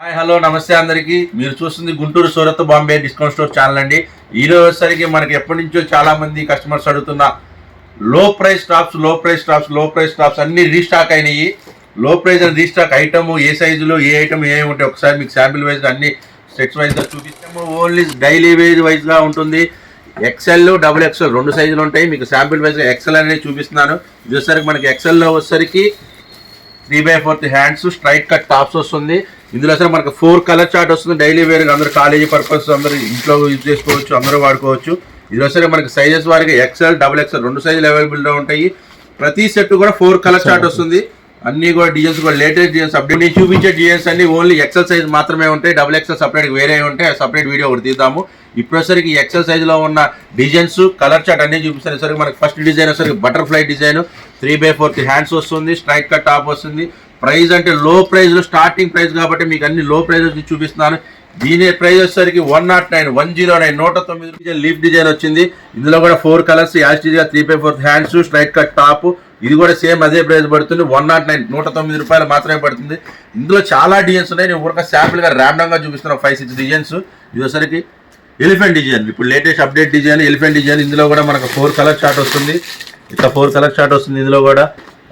Hi hello నమస్తే అందరికి. మీరు చూస్తుంది Guntur Surat Bombay discount store channel అండి. ఈ రోజు మనకి ఎప్పటి నుంచో చాలా మంది కస్టమర్స్ అడుగుతున్న లో ప్రైస్ స్టాప్స్లో ప్రైస్ స్టాప్స్లో ప్రైస్ స్టాప్స్ అన్ని రీస్టాక్ అయినాయి. Low price and restock item ఏ సైజులో ఏ ఐటమ్ ఏ ఉంటాయి ఒకసారి మీకు శాంపిల్ వైజ్ అన్ని సెట్స్ వైజ్ చూపిస్తాము. ఓన్లీ డైలీ వేజ్ వైజ్గా ఉంటుంది. ఎక్సెల్ డబుల్ ఎక్సెల్ రెండు సైజులు ఉంటాయి. మీకు శాంపిల్ వైజ్ ఎక్సెల్ అనేది చూపిస్తున్నాను. ఇది మనకి ఎక్సెల్లో వచ్చేసరికి three by fourth hands straight cut tops వస్తుంది. ఇందులో అసలు మనకు ఫోర్ కలర్ చార్ట్ వస్తుంది. డైలీ వేర్ అందరూ కాలేజీ పర్పస్ అందరూ ఇంట్లో యూజ్ చేసుకోవచ్చు అందరూ వాడుకోవచ్చు. ఇందులో సరే మనకి సైజెస్ వారికి ఎక్సెల్ డబుల్ ఎక్సెల్ రెండు సైజులు అవైలబుల్గా ఉంటాయి. ప్రతి సెట్ కూడా ఫోర్ కలర్ చార్ట్ వస్తుంది. అన్ని కూడా డిజైన్స్ కూడా లేటెస్ట్ డిజైన్స్ అప్డేట్. నేను చూపించే డిజైన్స్ అన్ని ఓన్లీ ఎక్సెల్ సైజ్ మాత్రమే ఉంటాయి. డబుల్ ఎక్సెల్ సపరేట్ వేరే ఉంటాయి. సపరేట్ వీడియో ఒకటి తీద్దాము. ఇప్పుడు వచ్చరికి ఎక్సెల్ సైజ్లో ఉన్న డిజైన్స్ కలర్ చార్ట్ అన్ని చూపిస్తారు. సరికి మనకి ఫస్ట్ డిజైన్ వచ్చరికి butterfly design three by fourth hands వస్తుంది. స్ట్రైట్ కట్ టాప్ వస్తుంది. ప్రైస్ అంటే లో ప్రైజ్లో స్టార్టింగ్ ప్రైస్ కాబట్టి మీకు అన్ని లో ప్రైజెస్ చూపిస్తున్నాను. దీని ప్రైస్ వచ్చేసరికి one nought nine one zero nine నూట తొమ్మిది రూపాయలు లీఫ్ డిజైన్ వచ్చింది. ఇందులో కూడా four colours యాస్టీగా three by fourth hands straight cut top ఇది కూడా సేమ్ అదే ప్రైస్ పడుతుంది. వన్ నాట్ నైన్ నూట తొమ్మిది రూపాయలు మాత్రమే పడుతుంది. ఇందులో చాలా డిజైన్స్ ఉన్నాయి. నేను ఊరక శాంపుల్గా చూపిస్తున్నాను ఫైవ్ సిక్స్ డిజైన్స్. ఇది వచ్చేసరికి ఎలిఫెంట్ డిజైన్ ఇప్పుడు latest update design elephant design ఇందులో కూడా మనకు ఫోర్ కలర్ షార్ట్ వస్తుంది. ఇట్లా ఫోర్ కలర్ షార్ట్ వస్తుంది ఇందులో కూడా.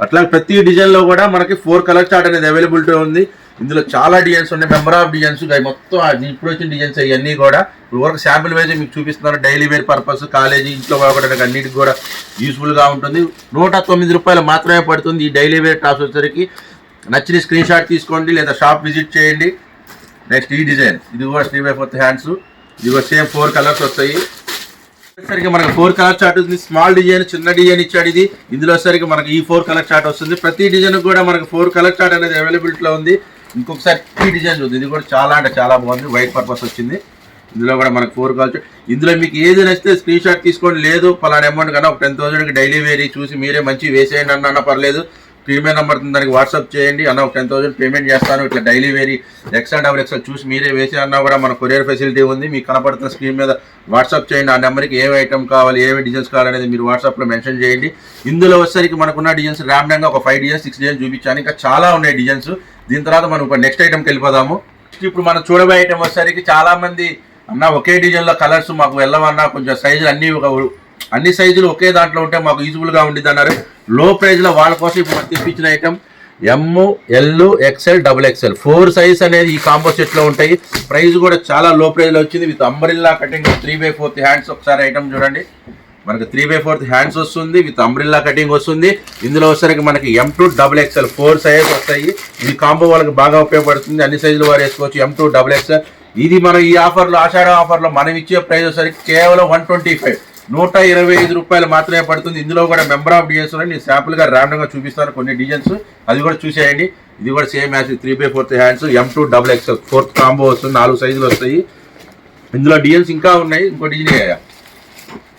అట్లా ప్రతి డిజైన్లో కూడా మనకి ఫోర్ కలర్ చార్ట్ అనేది అవైలబిలిటీ ఉంది. ఇందులో చాలా డిజైన్స్ ఉన్నాయి. మెంబర్ ఆఫ్ డిజైన్స్ మొత్తం ఇప్పుడు వచ్చిన డిజైన్స్ అవన్నీ కూడా ఇప్పుడు వరకు శాంపుల్ వైజ్ మీకు చూపిస్తున్నారు. డైలీ వేర్ పర్పస్ కాలేజీ ఇంట్లో వాడుకోవడానికి అన్నిటికి కూడా యూస్ఫుల్గా ఉంటుంది. నూట తొమ్మిది రూపాయలు మాత్రమే పడుతుంది ఈ డైలీ వేర్ టాప్స్ వచ్చేసరికి. నచ్చిన స్క్రీన్ షాట్ తీసుకోండి లేదా షాప్ విజిట్ చేయండి. నెక్స్ట్ ఈ డిజైన్ ఇది కూడా శ్రీ బై ఫోర్త్ హ్యాండ్స్ ఇది కూడా సేమ్ ఫోర్ కలర్స్ వస్తాయి. సరికి మనకి ఫోర్ కలర్ చార్ట్ ఉంది. స్మాల్ డిజైన్ చిన్న డిజైన్ ఇచ్చాడు ఇది. ఇందులో సరికి మనకి ఈ ఫోర్ కలర్ చార్ట్ వస్తుంది. ప్రతి డిజైన్ కూడా మనకు ఫోర్ కలర్ చార్ట్ అనేది అవైలబిలిటీలో ఉంది. ఇంకొకసారి ఈ డిజైన్ చూద్దాం. ఇది కూడా చాలా అంటే చాలా బాగుంది. వైట్ పర్పస్ వచ్చింది. ఇందులో కూడా మనకు ఫోర్ కలర్ చార్ట్ ఇందులో మీకు ఏది నచ్చితే స్క్రీన్ షాట్ తీసుకోండి. లేదు పలానా అమౌంట్ కన్నా ఒక టెన్ థౌసండ్కి డైలీ వేరీ చూసి మీరే మంచి వేసేయండి అన్న పర్లేదు. ప్రీమియం నెంబర్ దానికి వాట్సాప్ చేయండి. అన్న ఒక టెన్ థౌసండ్ పేమెంట్ చేస్తాను. ఇట్లా daily very extra double extra చూసి మీరే వేసి అన్నా కూడా మన కొరియర్ ఫెసిలిటీ ఉంది. మీకు కనపడుతున్న స్క్రీన్ మీద వాట్సాప్ చేయండి. ఆ నెంబర్కి ఏ ఐటమ్ కావాలి ఏవి డిజైన్స్ కావాలనేది మీరు వాట్సాప్లో మెన్షన్ చేయండి. ఇందులో వచ్చేసరికి మనకున్న డిజైన్స్ ర్యాండంగా ఒక ఫైవ్ డిజైన్స్ సిక్స్ డిజైన్స్ చూపించాను. ఇంకా చాలా ఉన్నాయి డిజైన్స్ దీని తర్వాత మనం ఒక నెక్స్ట్ ఐటమ్కి వెళ్ళిపోదాము. ఇప్పుడు మనం చూడబోయే ఐటమ్ వచ్చేసరికి చాలామంది అన్న ఒకే డిజైన్లో కలర్స్ మాకు వెళ్ళవన్నా కొంచెం సైజులు అన్నీ ఒక అన్ని సైజులు ఒకే దాంట్లో ఉంటే మాకు యూజ్ఫుల్ ఉండింది అన్నారు. లో ప్రైజ్లో వాళ్ళ కోసం ఇప్పుడు మనకి తెప్పించిన item M L XL double XL four size అనేది ఈ కాంబో సెట్లో ఉంటాయి. ప్రైస్ కూడా చాలా లో ప్రైజ్లో వచ్చింది. With umbrella cutting three by fourth hands ఒకసారి ఐటమ్ చూడండి. మనకి త్రీ బై ఫోర్త్ హ్యాండ్స్ వస్తుంది. విత్ అంబ్రిల్లా కటింగ్ వస్తుంది. ఇందులో వచ్చేసరికి మనకి M to double XL four size వస్తాయి. ఇది కాంబో వాళ్ళకి బాగా ఉపయోగపడుతుంది. అన్ని సైజులు వారు వేసుకోవచ్చు. ఎం టూ డబుల్ ఎక్స్ఎల్ ఇది మనం ఈ ఆఫర్లో ఆషాఢ ఆఫర్లో మనం ఇచ్చే ప్రైస్ వచ్చేసరికి కేవలం వన్ ట్వంటీ ఫైవ్ నూట ఇరవై ఐదు రూపాయలు మాత్రమే పడుతుంది. ఇందులో కూడా మెంబర్ ఆఫ్ డిజైన్స్ ఉన్నాయి నేను శాంపుల్గా ర్యాండమ్గా చూపిస్తాను కొన్ని డిజైన్స్ అది కూడా చూసేయండి. ఇది కూడా same match three by fourth hands M to double XL fourth combo వస్తుంది. నాలుగు సైజులు వస్తాయి. ఇందులో డిజైన్స్ ఇంకా ఉన్నాయి. ఇంకో డిజైన్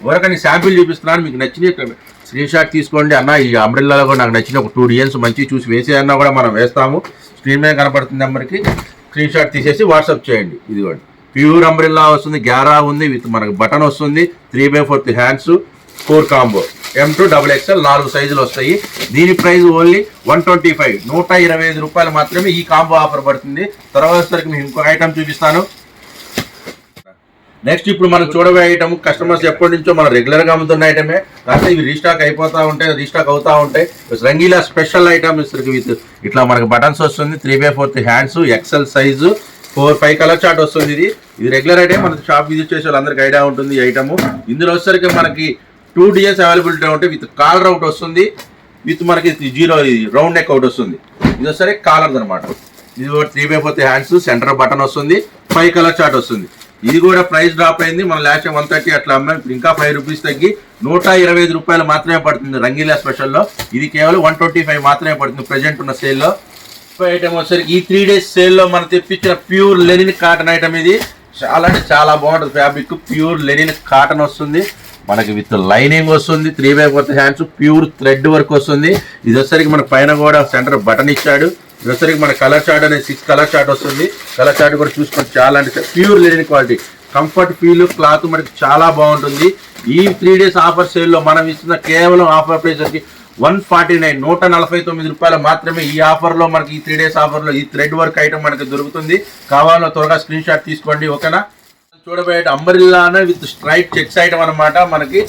ఎవరికైనా శాంపిల్ చూపిస్తున్నాను. మీకు నచ్చిన స్క్రీన్ షాట్ తీసుకోండి అన్న. ఈ అంబ్రెల్లాలో కూడా నాకు నచ్చిన ఒక టూ డిజైన్స్ మంచి చూసి వేసేయన్నా కూడా మనం వేస్తాము. స్క్రీన్ మీద కనపడుతుంది నెంబర్కి స్క్రీన్ షాట్ తీసేసి వాట్సాప్ చేయండి. ఇది కూడా. ప్యూర్ అంబ్రిల్లా వస్తుంది గ్యారా ఉంది విత్ మనకు బటన్ వస్తుంది three by fourth hands four combo. M to double XL నాలుగు సైజులు వస్తాయి. దీని price only one twenty five నూట ఇరవై ఐదు రూపాయలు మాత్రమే ఈ కాంబో ఆఫర్ పడుతుంది. తర్వాత సరికి మీకు ఇంకో ఐటమ్ చూపిస్తాను. నెక్స్ట్ ఇప్పుడు మనం చూడబోయే ఐటమ్ కస్టమర్స్ ఎప్పటి నుంచో మనం రెగ్యులర్గా అమ్ముతున్న ఐటమే కాకపోతే ఇవి రీస్టాక్ అయిపోతూ ఉంటాయి రీస్టాక్ అవుతూ ఉంటాయి. రంగీలా స్పెషల్ ఐటమ్ విత్ ఇట్లా మనకి బటన్స్ వస్తుంది three by fourth hands XL size four five colour chart వస్తుంది ఇది. ఇది రెగ్యులర్ అయితే మన షాప్ విజిట్ చేసే వాళ్ళందరికీ ఐడియా ఉంటుంది ఈ ఐటమ్ ఇందులో వచ్చేసరికి మనకి టూ డిజైన్స్ అవైలబిలిటీ ఉంటే విత్ కాలర్ అవుట్ వస్తుంది. విత్ మనకి జీరో రౌండ్ నెక్ అవుట్ వస్తుంది. ఇది వచ్చేసరికి కాలర్ అనమాట ఇది three by fourth hands centre button వస్తుంది. ఫైవ్ కలర్ చార్ట్ వస్తుంది. ఇది కూడా ప్రైస్ డ్రాప్ అయింది. మన లాస్ట్ వన్ థర్టీ అట్లా అమ్మాయి ఇంకా ఫైవ్ రూపీస్ తగ్గి నూట ఇరవై ఐదు రూపాయలు మాత్రమే పడుతుంది రంగీలా స్పెషల్లో ఇది కేవలం వన్ ట్వంటీ ఫైవ్ మాత్రమే పడుతుంది. ప్రెజెంట్ ఉన్న సేల్లో ఐటమ్ వచ్చేసరికి ఈ త్రీ డేస్ సేల్లో మనం తెప్పించిన ప్యూర్ లెనిన్ కాటన్ ఐటమ్ ఇది. చాలా అంటే చాలా బాగుంటుంది ఫ్యాబ్రిక్ ప్యూర్ లెనిన్ కాటన్ వస్తుంది. మనకి విత్ లైనింగ్ వస్తుంది three by fourth hands pure thread work వస్తుంది. ఇది వచ్చేసరికి మన పైన కూడా సెంటర్ బటన్ ఇచ్చాడు. ఇది వచ్చేసరికి మన కలర్ చార్ట్ అనేది సిక్స్ కలర్ చార్ట్ వస్తుంది. కలర్ చార్ట్ కూడా చూసుకొని చాలా అంటే pure linen quality comfort feel cloth మనకి చాలా బాగుంటుంది. ఈ త్రీ డేస్ ఆఫర్ సేల్లో మనం ఇస్తున్న కేవలం ఆఫర్ ప్రైస్ వచ్చి వన్ ఫార్టీ నైన్ నూట నలభై తొమ్మిది రూపాయలు మాత్రమే ఈ ఆఫర్లో మనకి ఈ త్రీ డేస్ ఆఫర్లో ఈ థ్రెడ్ వర్క్ ఐటమ్ మనకి దొరుకుతుంది. కావాలో త్వరగా స్క్రీన్ షాట్ తీసుకోండి ఓకేనా? చూడబోయే అంబరిల్లానే విత్ స్ట్రైట్ చెక్స్ ఐటమ్ అన్నమాట మనకి.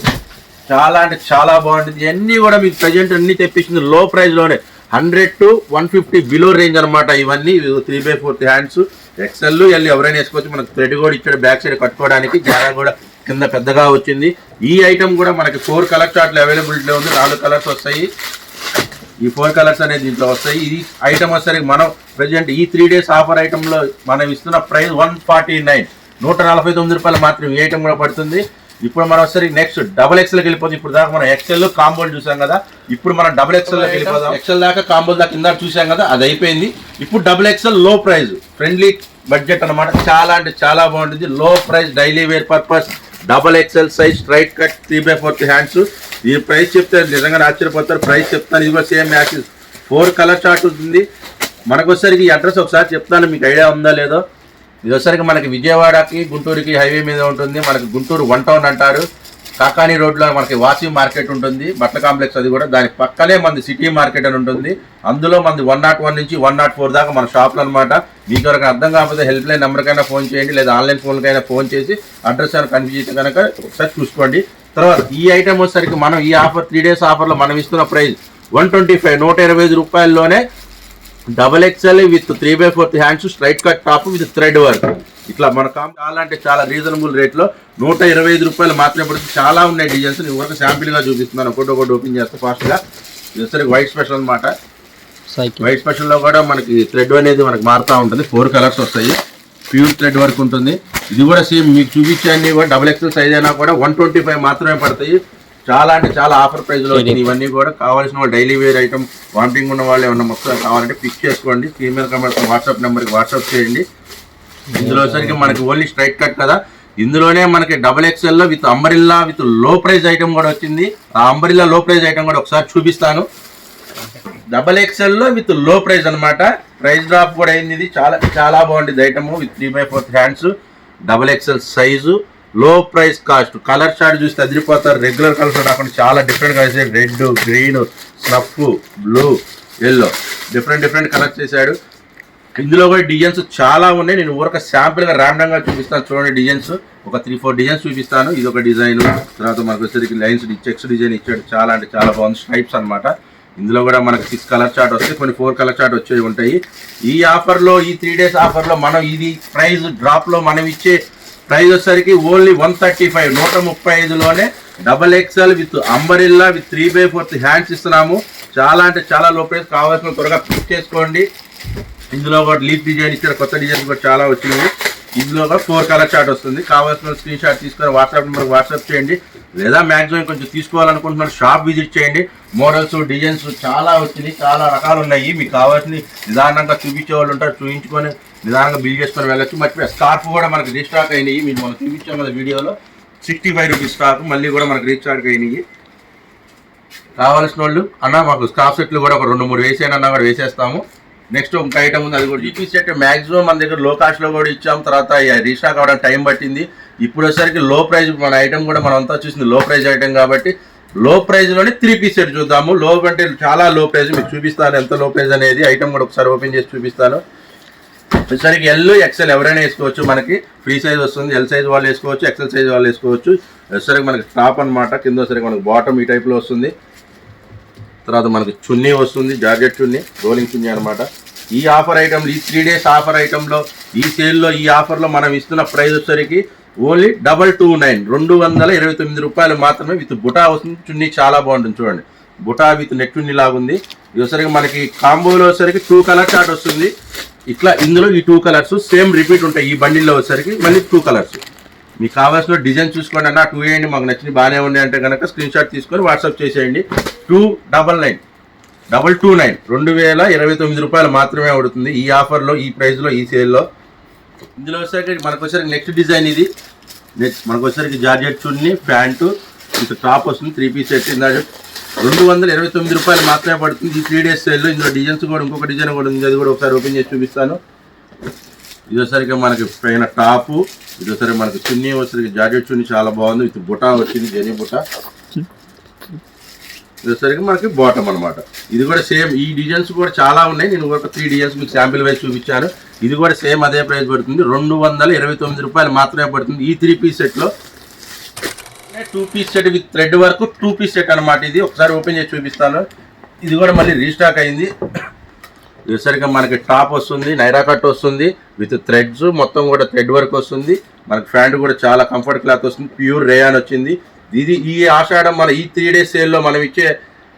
చాలా అంటే చాలా బాగుంటుంది. ఇవన్నీ కూడా మీకు ప్రజెంట్ అన్ని తెప్పించింది low ప్రైస్లోనే hundred to one fifty below range అనమాట ఇవన్నీ. Three by fourth hands XL L ఎవరైనా వేసుకోవచ్చు. మనకు థ్రెడ్ కూడా ఇచ్చాడు బ్యాక్ సైడ్ కట్టుకోవడానికి జారా కూడా కింద పెద్దగా వచ్చింది. ఈ ఐటమ్ కూడా మనకి ఫోర్ కలర్ చార్ట్లు అవైలబిలిటీలో ఉంది. నాలుగు కలర్స్ వస్తాయి. ఈ ఫోర్ కలర్స్ అనేది దీంట్లో వస్తాయి. ఈ ఐటమ్ వచ్చేసరికి మనం ప్రజెంట్ ఈ త్రీ డేస్ ఆఫర్ ఐటెంలో మనం ఇస్తున్న ప్రైస్ వన్ ఫార్టీ నైన్ నూట నలభై తొమ్మిది రూపాయలు మాత్రం ఈ ఐటమ్ కూడా పడుతుంది. ఇప్పుడు మనం వచ్చేసరికి నెక్స్ట్ డబుల్ ఎక్స్ఎల్కి వెళ్ళిపోతుంది ఇప్పుడు దాకా మనం ఎక్స్ఎల్ కాంబోలు చూసాం కదా. ఇప్పుడు మనం డబుల్ ఎక్స్ఎల్ వెళ్ళిపోదాం. ఎక్స్ఎల్ దాకా కాంబోల్ దాకా కింద చూసాం కదా అది అయిపోయింది. ఇప్పుడు డబుల్ ఎక్స్ఎల్లో ప్రైజ్ ఫ్రెండ్లీ బడ్జెట్ అన్నమాట. చాలా అంటే చాలా బాగుంటుంది. Low price daily wear purpose double XL size straight cut three by fourth hands ఈ ప్రైస్ చెప్తే నిజంగా ఆశ్చర్యపోతారు. ప్రైస్ చెప్తాను ఇది same match four colour chart ఉంటుంది. మనకొసరికి ఈ అడ్రస్ ఒకసారి చెప్తాను. మీకు ఐడియా ఉందా లేదో? ఇది వచ్చేసరికి మనకి విజయవాడకి గుంటూరుకి హైవే మీద ఉంటుంది. మనకి గుంటూరు వన్ టౌన్ అంటారు. కాకాని రోడ్లో మనకి వాసి మార్కెట్ ఉంటుంది బట్టల కాంప్లెక్స్ అది కూడా దాని పక్కనే మనది సిటీ మార్కెట్ అని ఉంటుంది. అందులో మనది వన్ నాట్ వన్ నుంచి వన్ నాట్ ఫోర్ దాకా మన షాప్లో అనమాట మీకు ఎవరికి అర్థం కాకపోతే హెల్ప్ లైన్ నెంబర్కైనా ఫోన్ చేయండి లేదా ఆన్లైన్ ఫోన్కైనా ఫోన్ చేసి అడ్రస్ అని కన్ఫ్యూజ్ చేస్తే కనుక ఒకసారి చూసుకోండి. తర్వాత ఈ ఐటమ్ వచ్చేసరికి మనం ఈ ఆఫర్ త్రీ డేస్ ఆఫర్లో మనం ఇస్తున్న ప్రైస్ వన్ ట్వంటీ ఫైవ్ నూట ఇరవై ఐదు రూపాయల్లోనే double XL with three by fourth hands straight cut top with thread work ఇట్లా మన కామ్ చాలా అంటే చాలా రీజనబుల్ రేట్లో నూట ఇరవై ఐదు రూపాయలు మాత్రమే పడుతుంది. చాలా ఉన్నాయి డిజైన్స్ నేను ఒక శాంపిల్గా చూపిస్తున్నాను. ఒకటి ఒకటి ఓపెన్ చేస్తే ఫాస్ట్గా. ఇది వైట్ స్పెషల్ అన్నమాట. సైకిల్ వైట్ స్పెషల్లో కూడా మనకి థ్రెడ్ అనేది మనకి మారుతూ ఉంటుంది. ఫోర్ కలర్స్ వస్తాయి. ప్యూర్ థ్రెడ్ వర్క్ ఉంటుంది. ఇది కూడా సేమ్ మీకు చూపించే అన్ని కూడా డబుల్ ఎక్స్ఎల్ సైజ్ అయినా కూడా వన్ ట్వంటీ ఫైవ్ మాత్రమే పడతాయి. చాలా అంటే చాలా ఆఫర్ ప్రైస్లో వచ్చినాయి ఇవన్నీ కూడా కావాల్సిన వాళ్ళు డైలీ వేర్ ఐటమ్ వాంటింగ్ ఉన్న వాళ్ళు ఏమన్నా మొత్తం కావాలంటే పిక్ చేసుకోండి. ఫీమేల్ కమర్స్ వాట్సాప్ నెంబర్కి వాట్సాప్ చేయండి. ఇందులో సరికి మనకి ఓన్లీ స్ట్రైట్ కట్ కదా. ఇందులోనే మనకి డబుల్ ఎక్స్ఎల్లో విత్ అంబరిల్లా విత్లో ప్రైస్ ఐటమ్ కూడా వచ్చింది. ఆ అంబరిల్లా లో ప్రైస్ ఐటమ్ కూడా ఒకసారి చూపిస్తాను. డబల్ ఎక్స్ఎల్లో విత్లో ప్రైస్ అన్నమాట. ప్రైస్ డ్రాప్ కూడా అయింది. ఇది చాలా చాలా బాగుంటుంది item. With three by fourth hands. Double XL size. Low price cost colour chart చూస్తే అదిరిపోతారు. రెగ్యులర్ కలర్స్ కాకుండా చాలా different colours red green snuff blue yellow different different colours చేశాడు. ఇందులో కూడా డిజైన్స్ చాలా ఉన్నాయి. నేను ఊరక శాంపుల్గా ర్యాండంగా చూపిస్తాను. చూడండి డిజైన్స్ ఒక త్రీ ఫోర్ డిజైన్స్ చూపిస్తాను. ఇది ఒక డిజైన్ తర్వాత మనకు వచ్చేసరికి లైన్స్ చెక్స్ డిజైన్ ఇచ్చాడు. చాలా అంటే చాలా బాగుంది. స్ట్రైప్స్ అనమాట ఇందులో కూడా మనకి సిక్స్ కలర్ చార్ట్ వస్తాయి. కొన్ని ఫోర్ కలర్ చార్ట్ వచ్చేవి ఉంటాయి. ఈ ఆఫర్లో ఈ త్రీ డేస్ ఆఫర్లో మనం ఇది ప్రైస్ డ్రాప్లో మనం ఇచ్చే ప్రైజ్ వచ్చేసరికి ఓన్లీ వన్ థర్టీ ఫైవ్ నూట ముప్పై ఐదులోనే double XL with umbrella with three by fourth hands ఇస్తున్నాము. చాలా అంటే చాలా లో ప్రైస్ కావాల్సిన త్వరగా పిక్ చేసుకోండి. ఇందులో కూడా లీఫ్ డిజైన్ ఇచ్చారు కొత్త డిజైన్స్ కూడా చాలా వచ్చినాయి. ఇందులో కూడా ఫోర్ కలర్ చార్ట్ వస్తుంది. కావాల్సిన స్క్రీన్ షాట్ తీసుకొని వాట్సాప్ నెంబర్కి వాట్సాప్ చేయండి. లేదా మ్యాక్సిమం కొంచెం తీసుకోవాలనుకుంటున్నారు షాప్ విజిట్ చేయండి. మోడల్స్ డిజైన్స్ చాలా వచ్చినాయి చాలా రకాలు ఉన్నాయి. మీకు కావాల్సిన నిదానంగా చూపించే వాళ్ళు ఉంటారు చూపించుకొని నిదానంగా బిల్ చేసుకొని వెళ్ళొచ్చు. మర్చిపోయి స్కార్ఫ్ కూడా మనకి రీస్టాక్ అయినాయి. మీకు మనం చూపించాం కదా వీడియోలో. సిక్స్టీ ఫైవ్ రూపీస్ స్టాక్ మళ్ళీ కూడా మనకు రీస్టాక్ అయినాయి. కావాల్సిన వాళ్ళు అన్న మాకు స్కార్ఫ్ సెట్లు కూడా ఒక రెండు మూడు వేసేయనన్నా కూడా వేసేస్తాము. నెక్స్ట్ ఒక ఐటమ్ ఉంది. అది కూడా జీపీ సెట్ మాక్సిమం మన దగ్గర లో కాస్ట్లో కూడా ఇచ్చాం తర్వాత రీస్టాక్ అవ్వడానికి టైం పట్టింది. ఇప్పుడు వచ్చేసరికి లో ప్రైజ్ మన ఐటమ్ కూడా మనం అంతా చూసింది లో ప్రైజ్ ఐటమ్ కాబట్టి లో ప్రైజ్లోనే త్రీ పీస్ సెట్ చూద్దాము. లో అంటే చాలా లో ప్రైజ్ మీకు చూపిస్తాను ఎంత లో ప్రైజ్ అనేది. ఐటమ్ కూడా ఒకసారి ఓపెన్ చేసి చూపిస్తాను. వచ్చేసరికి ఎల్ ఎక్సెల్ ఎవరైనా వేసుకోవచ్చు. మనకి ఫ్రీ సైజ్ వస్తుంది ఎల్ సైజ్ వాళ్ళు వేసుకోవచ్చు ఎక్సెల్ సైజ్ వాళ్ళు వేసుకోవచ్చు. వచ్చేసరికి మనకి టాప్ అనమాట కింద వచ్చేసరికి మనకి బాటమ్ ఈ టైప్లో వస్తుంది. తర్వాత మనకి చున్నీ వస్తుంది జార్జెట్ చున్నీ రోలింగ్ చున్నీ అనమాట ఈ ఆఫర్ ఐటమ్ ఈ త్రీ డేస్ ఆఫర్ ఐటమ్లో ఈ సేల్లో ఈ ఆఫర్లో మనం ఇస్తున్న ప్రైస్ వచ్చేసరికి ఓన్లీ డబల్ టూ నైన్ రెండు వందల ఇరవై తొమ్మిది రూపాయలు మాత్రమే విత్ బుటా వస్తుంది. చున్నీ చాలా బాగుంటుంది చూడండి. బుటా విత్ నెట్ చున్నీ లాగుంది. ఇది వచ్చరికి మనకి కాంబోలో వచ్చేసరికి టూ కలర్ షార్ట్ వస్తుంది. ఇట్లా ఇందులో ఈ టూ కలర్స్ సేమ్ రిపీట్ ఉంటాయి ఈ బండిల్లో వచ్చేసరికి మళ్ళీ టూ కలర్స్ మీకు కావాల్సిన డిజైన్ చూసుకోండి అన్న టూ వేయండి మాకు నచ్చింది బాగానే ఉంది అంటే కనుక స్క్రీన్ షాట్ తీసుకొని వాట్సాప్ చేసేయండి. Two double nine double two nine రెండు వేల ఇరవై తొమ్మిది రూపాయలు మాత్రమే పడుతుంది ఈ ఆఫర్లో ఈ ప్రైస్లో ఈ సేల్లో ఇందులో వచ్చేసరికి మనకు వచ్చేసరికి నెక్స్ట్ డిజైన్ ఇది. నెక్స్ట్ మనకు వచ్చేసరికి జార్జెట్ చున్నీ ప్యాంటు ఇంత టాప్ వస్తుంది త్రీ పీస్ సెట్ రెండు వందల ఇరవై తొమ్మిది రూపాయలు మాత్రమే పడుతుంది. ఈ త్రీ డేస్ సేల్లో ఇందులో డిజైన్స్ కూడా ఇంకొక డిజైన్ కూడా ఉంది. అది కూడా ఒకసారి ఓపెన్ చేసి చూపిస్తాను. ఇది మనకి పైన టాపు. ఇది మనకి చున్నీ వచ్చరికి జాకెట్ చున్నీ చాలా బాగుంది. విత్ బుటా వచ్చింది జెనీ బుటా. ఇదోసరికి మనకి బాటమ్ అన్నమాట. ఇది కూడా సేమ్ ఈ డిజైన్స్ కూడా చాలా ఉన్నాయి. నేను ఒక త్రీ డిజైన్స్ మీకు శాంపిల్ వైజ్ చూపించాను. ఇది కూడా సేమ్ అదే ప్రైస్ పడుతుంది. రెండు వందల ఇరవై తొమ్మిది రూపాయలు మాత్రమే పడుతుంది. ఈ త్రీ పీస్ సెట్లో two piece set with thread వరకు టూ పీస్ సెట్ అనమాట ఇది. ఒకసారి ఓపెన్ చేసి చూపిస్తాను. ఇది కూడా మళ్ళీ రీస్టాక్ అయింది. వచ్చేసరికి మనకి టాప్ వస్తుంది నైరా కట్ వస్తుంది విత్ థ్రెడ్స్ మొత్తం కూడా థ్రెడ్ వర్క్ వస్తుంది. మనకి ప్యాంట్ కూడా చాలా కంఫర్ట్ క్లాత్ వస్తుంది ప్యూర్ రేయాన్ వచ్చింది. ఇది ఈ ఆషాఢం మన ఈ త్రీ డేస్ సేల్లో మనం ఇచ్చే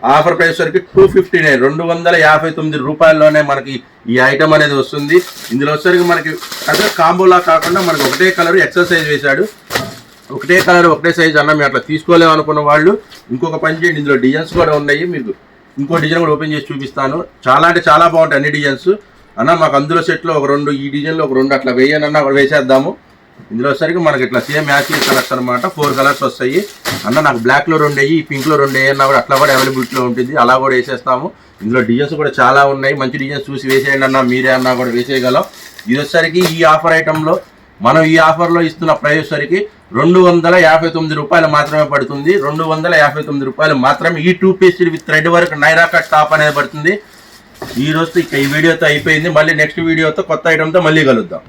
ఆఫర్ ప్రైస్ వరకు టూ ఫిఫ్టీ నైన్ రెండు వందల యాభై తొమ్మిది రూపాయల్లోనే మనకి ఈ ఐటమ్ అనేది వస్తుంది. ఇందులో వచ్చేసరికి మనకి అంటే కాంబోలా కాకుండా మనకి ఒకటే కలర్ ఎక్సర్సైజ్ వేశాడు. ఒకటే కలర్ ఒకటే సైజ్ అన్న మేము అట్లా తీసుకోలేము అనుకున్న వాళ్ళు. ఇంకొక పని చేయండి ఇందులో డిజైన్స్ కూడా ఉన్నాయి. మీకు ఇంకో డిజైన్ కూడా ఓపెన్ చేసి చూపిస్తాను. చాలా అంటే చాలా బాగుంటాయి అన్ని డిజైన్స్ అన్న మాకు అందులో సెట్లో ఒక రెండు ఈ డిజైన్లో ఒక రెండు అట్లా వేయనన్నా అన్న వేసేద్దాము. ఇందులో వచ్చరికి మనకి ఇట్లా సేమ్ మ్యాచింగ్ కలర్స్ అనమాట ఫోర్ కలర్స్ వస్తాయి. అన్న నాకు బ్లాక్లో రెండు అయ్యి పింక్లో రెండు వేయి అన్న కూడా అట్లా కూడా అవైలబిలిటీలో ఉంటుంది. అలా కూడా వేసేస్తాము. ఇందులో డిజైన్స్ కూడా చాలా ఉన్నాయి. మంచి డిజైన్స్ చూసి వేసేయండి అన్న మీరే అన్నా కూడా వేసేయగలం. ఇది వచ్చేసరికి ఈ ఆఫర్ ఐటెంలో మనం ఈ ఆఫర్లో ఇస్తున్న ప్రైస్ వచ్చరికి రెండు వందల యాభై తొమ్మిది రూపాయలు మాత్రమే పడుతుంది. రెండు వందల యాభై తొమ్మిది రూపాయలు మాత్రమే ఈ టూ పీస్ విత్ థ్రెడ్ వరకు నైరా కట్ టాప్ అనేది పడుతుంది. ఈ రోజు ఇక ఈ వీడియోతో అయిపోయింది. మళ్ళీ నెక్స్ట్ వీడియోతో కొత్త ఐటమ్తో మళ్ళీ కలుద్దాం.